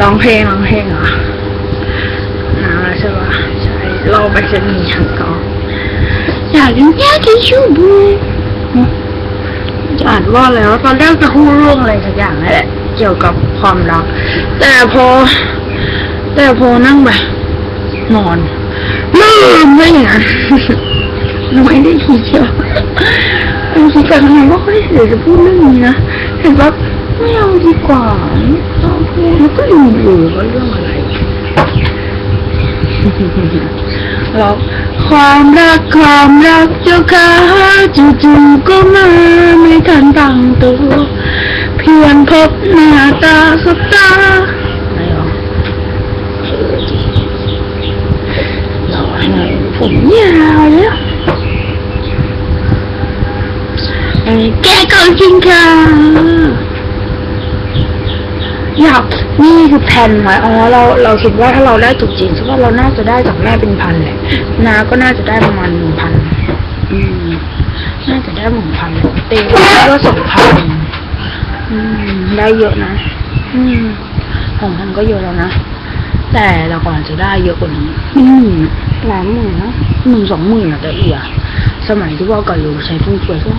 ร้องเพลงร้องเพลงเหรอหนาวแล้วใช่ปะใช่รอไปจะมีทางก่อนอยากกินยาทิชชู่บูจะอ่านว่าแล้วตอนแรกจะพูดเรื่องอะไรสักอย่างนั่นแหละ เกี่ยวกับความรัก แต่พอ แต่พอนั่งไปนอนลืมไม่อย่างนั้นไม่ได้คิดเชียวบางทีการทำงานก็ไม่ได้เสียจะพูดเรื่องนี้นะเห็นว่าไม่เอาดีกว่า ก็ลืมอยู่ว่าเรื่องอะไร เราความรักความรักเจ้าค่ะจู่ๆก็มาไม่ทันตั้งตัวเพียงพบหน้าตาสบตาไม่หรอเราให้ผมยาวแล้วเอ้ยแกก็จริงค่ะ อยากนี่คือแผนไว้อ๋อเราเราคิดว่าถ้าเราได้ถูกจริงใช่ว่าเราน่าจะได้จากแม่เป็นพันแหละนาก็น่าจะได้ประมาณหนึ่งพันอืมน่าจะได้หนึ่งพันเต็มก็สองพันอืมได้เยอะนะ อืมสองพันก็เยอะแล้วนะแต่เราก่อนจะได้เยอะกว่านี้หมื่นหลายหมื่นนะหมื่นสองหมื่นอะแต่เอียสมัยที่ว่าก่อนอยู่ใช้ฟุ่มเฟือยก็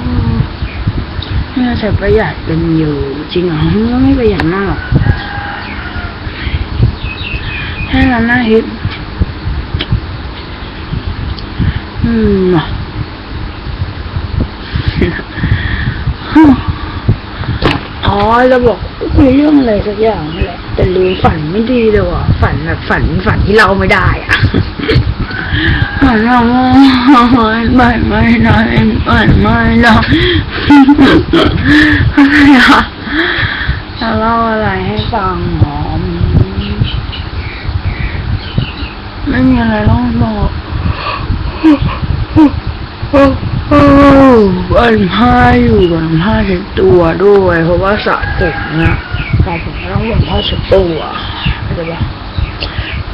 น่าใช้ประหยัดเป็นอยู่จริงเหรอไม่ประหยัดมากหรอกแค่นั้นนะฮิตอืมอ๋อระบอกคุยเรื่องอะไรสักอย่าง แต่ลืมฝันไม่ดีเลยว่ะฝันแบบฝันฝันที่เราไม่ได้อะฝันเราไม่ไม่ได้ฝันไม่ได้อะไรอะจะเล่าอะไรให้ฟังหอมไม่มีอะไรต้องบอก นผ้าอยู่กับผ้าเช็ดตัวด้วย เพราะว่าสระผมนะสระผมก็ต้องเป็นผ้าเช็ดตัวเข้าใจปะ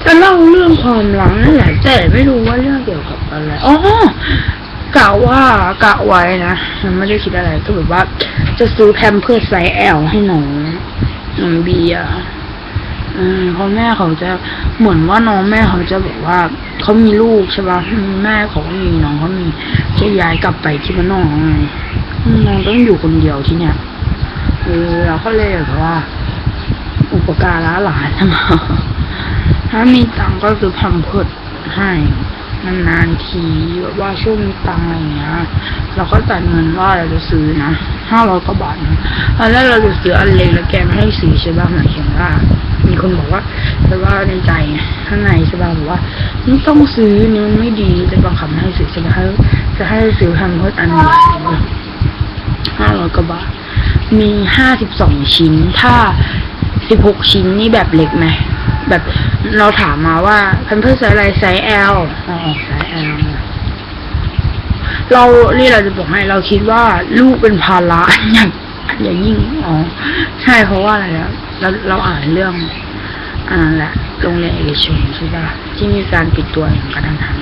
จะเล่าเรื่องความรักนั่นแหละแต่ไม่รู้ว่าเรื่องเกี่ยวกับอะไรอ๋อกะว่ากะไว้นะยังไม่ได้คิดอะไรก็แบบว่า จะซื้อแพมเพิร์สไซส์แอลให้หนูน้องเบียร์ อืมเพราะแม่เขาจะเหมือนว่าน้องแม่เขาจะแบบว่าเขามีลูกใช่ปะแม่เขามีน้องเขามีจะย้ายกลับไปที่บ้านน้อกไงน้องต้องอยู่คนเดียวที่เนี่ยเออเราก็เลยแบบว่า อุปการะหลานมาถ้ามีตังค์ก็คือพัมเพิดให้ นานๆทีแบบว่าช่วงมีตังอะไรอย่างเงี้ย เราก็จ่ายเงินว่าเราจะซื้อนะห้าร้อยกว่าบาทนะตอนแรกเราจะซื้ออันเล็กแล้วแกมให้ซื้อใช่ป่ะหมายถึงว่า มีคนบอกว่าแต่ว่าในใจข้างในใช่ป่ะบอกว่านี่ต้องซื้อนี่มันไม่ดีจะบังคับให้ซื้อใช่ป่ะให้จะให้ซื้อแพมเพิร์สอันใหญ่ห้าร้อยกว่าบาทมีห้าสิบสองชิ้น ถ้าสิบหกชิ้นนี่แบบเล็กไหม แบบเราถามมาว่าแพมเพิร์สไซส์อะไรไซส์ L อ๋อไซส์ L เรานี่เราจะบอกให้เราคิดว่าลูกเป็นภาระอย่างอย่างยิ่งอ๋อใช่เพราะว่าอะไรแล้วเราเราอ่านเรื่องอันนั้นแหละโรงเรียนเอกชนใช่ปะที่มีการปิดตัวอย่างกระทันหัน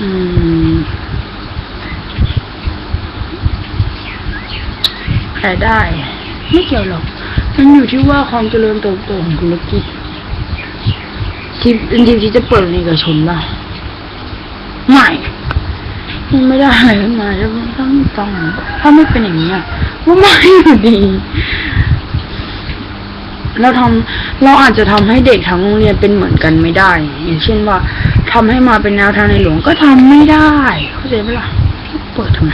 อืมรายได้ ไม่เกี่ยวหรอก มันอยู่ที่ว่าความเจริญเติบโตของธุรกิจที่จริงๆที่จะเปิดในเอกชนป่ะไม่มันไม่ได้อะไรขึ้นมาจะต้องต้องถ้าไม่เป็นอย่างนี้ยก็ไม่อยู่ดี เราทำเราอาจจะทำให้เด็กทั้งโรงเรียนเป็นเหมือนกันไม่ได้ อย่างเช่นว่าทำให้มาเป็นแนวทางในหลวงก็ทำไม่ได้ เข้าใจไหมล่ะ เปิดทำไม